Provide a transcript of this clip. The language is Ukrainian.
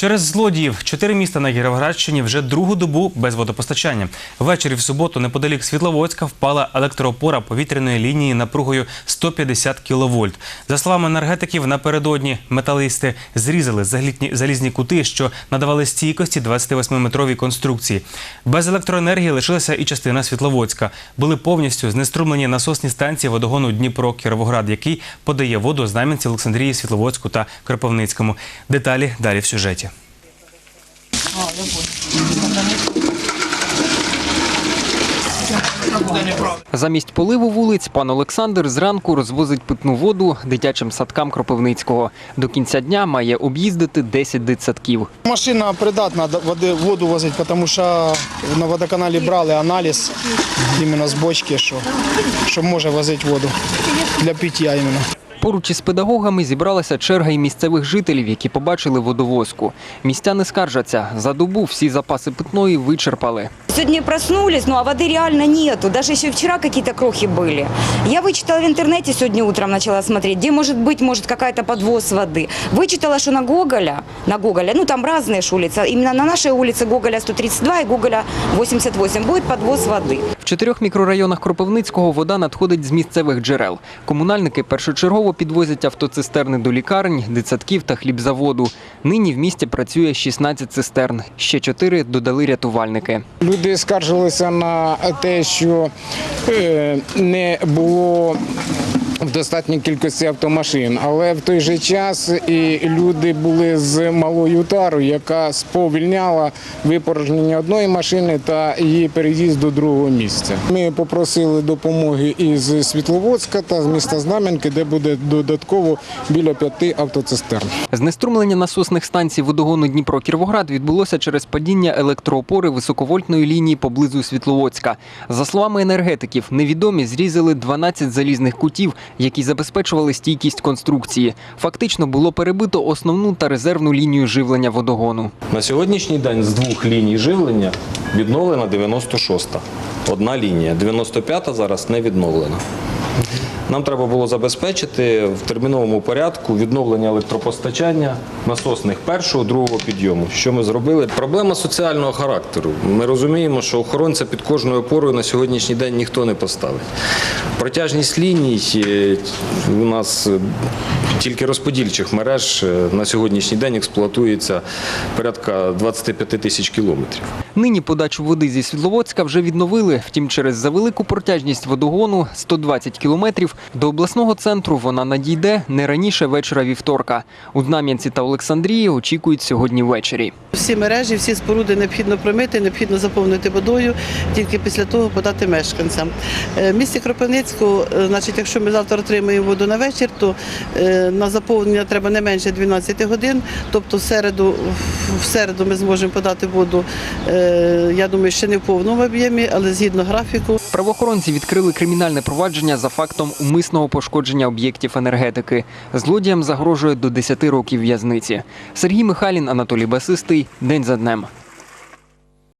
Через злодіїв чотири міста на Кіровоградщині вже другу добу без водопостачання. Ввечері в суботу неподалік Світловодська впала електроопора повітряної лінії напругою 150 кВт. За словами енергетиків, напередодні металисти зрізали залізні кути, що надавали стійкості 28-метровій конструкції. Без електроенергії лишилася і частина Світловодська. Були повністю знеструмлені насосні станції водогону Дніпро-Кіровоград, який подає воду Знам'янці, Олександрії, Світловодську та Кропивницькому. Деталі далі в сюжеті. Замість поливу вулиць пан Олександр зранку розвозить питну воду дитячим садкам Кропивницького. До кінця дня має об'їздити 10 дитсадків. Машина придатна воду возить, тому що на водоканалі брали аналіз іменно з бочки, що, що може возити воду для пиття іменно. Поруч із педагогами зібралася черга й місцевих жителів, які побачили водовозку. Містяни скаржаться, за добу всі запаси питної вичерпали. Сегодня проснулись, ну а воды реально нету. Даже еще вчера какие-то крохи были. Я вычитала в интернете сегодня утром, начала смотреть, где может быть, может, какая-то подвоз воды. Вычитала, что на Гоголя, на Гоголя, ну там разные ж улицы, именно на нашей улице Гоголя 132 и Гоголя 88 будет подвоз воды. В чотирьох мікрорайонах Кропивницького вода надходить з місцевих джерел. Комунальники першочергово підвозять автоцистерни до лікарень, дитсадків та хлібзаводу. Нині в місті працює 16 цистерн. Ще чотири додали рятувальники. Люди скаржилися на те, що е, не було в достатній кількості автомашин, але в той же час і люди були з малою тарою, яка сповільняла випорожнення одної машини та її переїзд до другого місця. Ми попросили допомоги із Світловодська та з міста Знам'янки, де буде додатково біля п'яти автоцистерн. Знеструмлення насосних станцій водогону Дніпро-Кіровоград відбулося через падіння електроопори високовольтної лінії поблизу Світловодська. За словами енергетиків, невідомі зрізали 12 залізних кутів, які забезпечували стійкість конструкції. Фактично було перебито основну та резервну лінію живлення водогону. На сьогоднішній день з двох ліній живлення відновлена 96-та. Одна лінія. 95-та зараз не відновлена. Нам треба було забезпечити в терміновому порядку відновлення електропостачання насосних першого, другого підйому. Що ми зробили? Проблема соціального характеру. Ми розуміємо, що охоронця під кожною опорою на сьогоднішній день ніхто не поставить. Протяжність ліній е, у нас е, тільки розподільчих мереж е, на сьогоднішній день експлуатується порядка 25 тисяч кілометрів. Нині подачу води зі Світловодська вже відновили. Втім, через завелику протяжність водогону 120 кілометрів до обласного центру вона надійде не раніше вечора вівторка. У Знам'янці та Олександрії очікують сьогодні ввечері. Всі мережі, всі споруди необхідно промити, необхідно заповнити водою, тільки після того подати мешканцям. Е, В місті Кропивницьку, е, значить, якщо ми завтра отримаємо воду на вечір, то е, на заповнення треба не менше 12 годин. Тобто в середу, в середу ми зможемо подати воду, я думаю, ще не в повному об'ємі, але згідно графіку. Правоохоронці відкрили кримінальне провадження за фактом умисного пошкодження об'єктів енергетики. Злодіям загрожує до 10 років в'язниці. Сергій Михайлін, Анатолій Басистий. День за днем.